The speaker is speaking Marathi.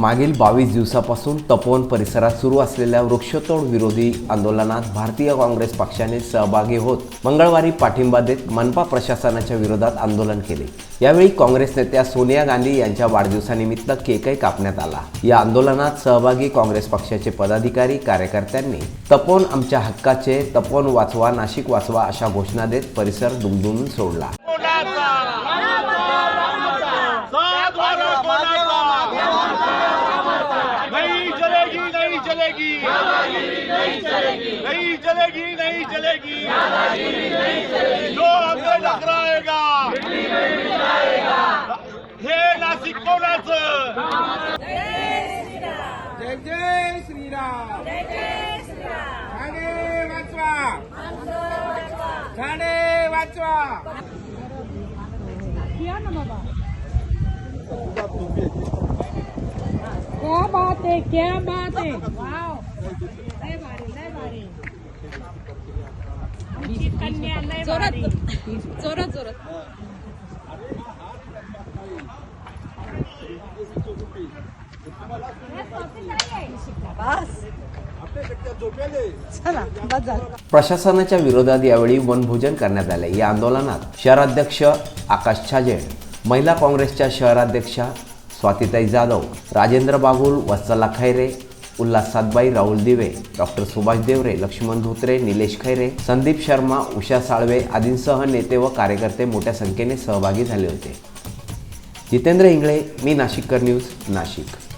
मागील बावीस दिवसापासून तपोवन परिसरात सुरू असलेल्या वृक्षतोड विरोधी आंदोलनात भारतीय काँग्रेस पक्षाने सहभागी होत मंगळवारी पाठिंबा देत मनपा प्रशासनाच्या विरोधात आंदोलन केले. यावेळी काँग्रेस नेत्या सोनिया गांधी यांच्या वाढदिवसानिमित्त केकही कापण्यात आला. या आंदोलनात सहभागी काँग्रेस पक्षाचे पदाधिकारी कार्यकर्त्यांनी तपोवन आमच्या हक्काचे तपोवन वाचवा नाशिक वाचवा अशा घोषणा देत परिसर दुमदुमून सोडला सात वारों को नहीं चलेगी नहीं चलेगी। नहीं चलेगी नहीं चलेगी। जो हमें टकराएगा। हे नाशिक कोणाचं जय जय श्रीराम। ठाणे वाचवा। ठाणे वाचवा। क्या क्या बात है। जोरात जोरात प्रशासनाच्या विरोधात यावेळी वनभोजन करण्यात आले या आंदोलनात शहराध्यक्ष आकाश छाजेड महिला काँग्रेसच्या शहराध्यक्षा स्वातीताई जाधव राजेंद्र बागुल वत्सला खैरे उल्हास सातबाई राहुल दिवे डॉक्टर सुभाष देवरे लक्ष्मण धोत्रे निलेश खैरे संदीप शर्मा उषा साळवे आदींसह नेते व कार्यकर्ते मोठ्या संख्येने सहभागी झाले होते. जितेंद्र इंगळे मी नाशिककर न्यूज नाशिक.